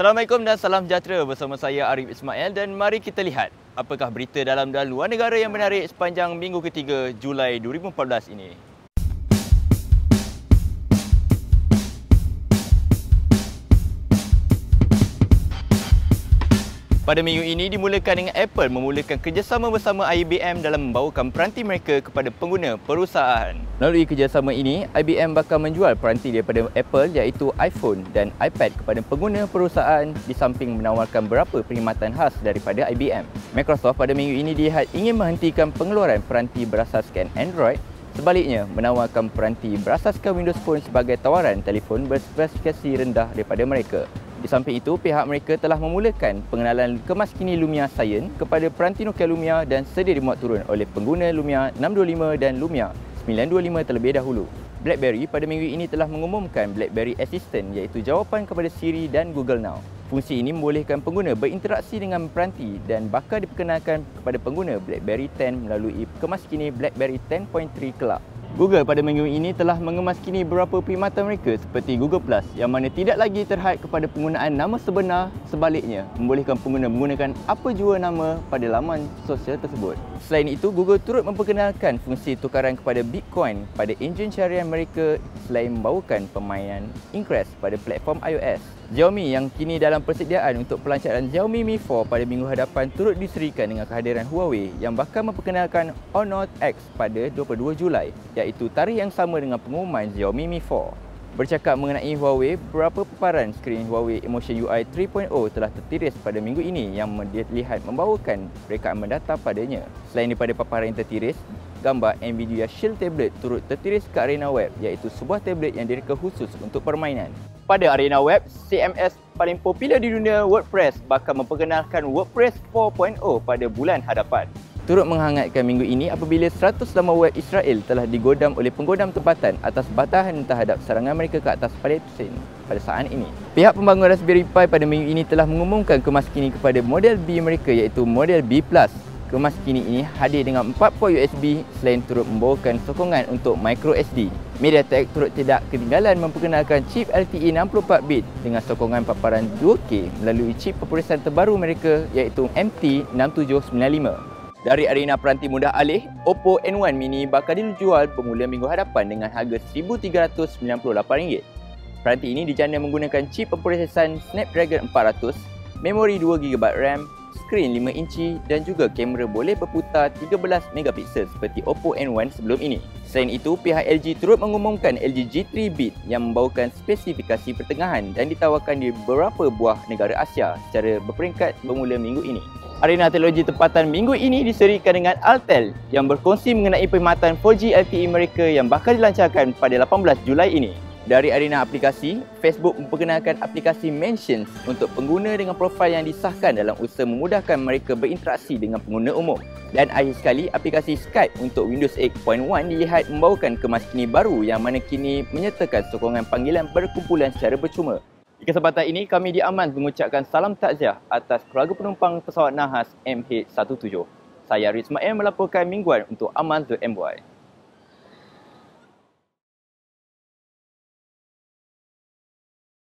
Assalamualaikum dan salam sejahtera bersama saya Arif Ismail dan mari kita lihat apakah berita dalam dan luar negara yang menarik sepanjang minggu ketiga Julai 2014 ini. Pada minggu ini dimulakan dengan Apple memulakan kerjasama bersama IBM dalam membawakan peranti mereka kepada pengguna perusahaan. Melalui kerjasama ini, IBM bakal menjual peranti daripada Apple iaitu iPhone dan iPad kepada pengguna perusahaan di samping menawarkan beberapa perkhidmatan khas daripada IBM. Microsoft pada minggu ini dilihat ingin menghentikan pengeluaran peranti berasaskan Android Sebaliknya, menawarkan peranti berasaskan Windows Phone sebagai tawaran telefon berspesifikasi rendah daripada mereka. Di samping itu, pihak mereka telah memulakan pengenalan kemas kini Lumia Cyan kepada peranti Nokia Lumia dan sedia dimuat turun oleh pengguna Lumia 625 dan Lumia 925 terlebih dahulu. BlackBerry pada minggu ini telah mengumumkan BlackBerry Assistant iaitu jawapan kepada Siri dan Google Now. Fungsi ini membolehkan pengguna berinteraksi dengan peranti dan bakal diperkenalkan kepada pengguna BlackBerry 10 melalui kemas kini BlackBerry 10.3 kelab. Google pada minggu ini telah mengemaskini beberapa perkhidmatan mereka seperti Google Plus yang mana tidak lagi terhad kepada penggunaan nama sebenar sebaliknya membolehkan pengguna menggunakan apa jua nama pada laman sosial tersebut. Selain itu, Google turut memperkenalkan fungsi tukaran kepada Bitcoin pada enjin carian mereka selain membawakan permainan Ingress pada platform iOS. Xiaomi yang kini dalam persediaan untuk pelancaran Xiaomi Mi 4 pada minggu hadapan turut diserikan dengan kehadiran Huawei yang bakal memperkenalkan Honor X pada 22 Julai iaitu tarikh yang sama dengan pengumuman Xiaomi Mi 4. Bercakap mengenai Huawei, beberapa paparan skrin Huawei Emotion UI 3.0 telah tertiris pada minggu ini yang dilihat membawakan rekaan mendata padanya. Selain daripada paparan yang tertiris, gambar Nvidia Shield tablet turut tertiris ke arena web iaitu sebuah tablet yang direka khusus untuk permainan. Pada arena web, CMS paling popular di dunia WordPress bakal memperkenalkan WordPress 4.0 pada bulan hadapan. Turut menghangatkan minggu ini apabila 100 laman web Israel telah digodam oleh penggodam tempatan atas batahan terhadap serangan mereka ke atas Palestin pada saat ini. Pihak pembangun Raspberry Pi pada minggu ini telah mengumumkan kemaskini kepada model B mereka iaitu model B+. Kemas kini ini hadir dengan 4 port USB selain turut membawakan sokongan untuk micro SD. MediaTek turut tidak ketinggalan memperkenalkan chip LTE 64-bit dengan sokongan paparan 2K melalui chip peperiksaan terbaru mereka iaitu MT6795. Dari arena peranti mudah alih, Oppo N1 Mini bakal dijual bermula minggu hadapan dengan harga RM1,398. Peranti ini dijana menggunakan chip peperiksaan Snapdragon 400, memori 2GB RAM skrin 5 inci dan juga kamera boleh berputar 13 megapiksel seperti Oppo N1 sebelum ini. Selain itu, pihak LG turut mengumumkan LG G3 Bit yang membawakan spesifikasi pertengahan dan ditawarkan di beberapa buah negara Asia secara berperingkat bermula minggu ini. Arena teknologi tempatan minggu ini diserikan dengan Altel yang berkongsi mengenai perkhidmatan 4G LTE mereka yang bakal dilancarkan pada 18 Julai ini. Dari arena aplikasi, Facebook memperkenalkan aplikasi Mentions untuk pengguna dengan profil yang disahkan dalam usaha memudahkan mereka berinteraksi dengan pengguna umum. Dan akhir sekali, aplikasi Skype untuk Windows 8.1 dilihat membawakan kemaskini baru yang mana kini menyertakan sokongan panggilan berkumpulan secara percuma. Di kesempatan ini, kami di Aman mengucapkan salam takziah atas keluarga penumpang pesawat Nahas MH17. Saya Rizmael melaporkan mingguan untuk Aman.my.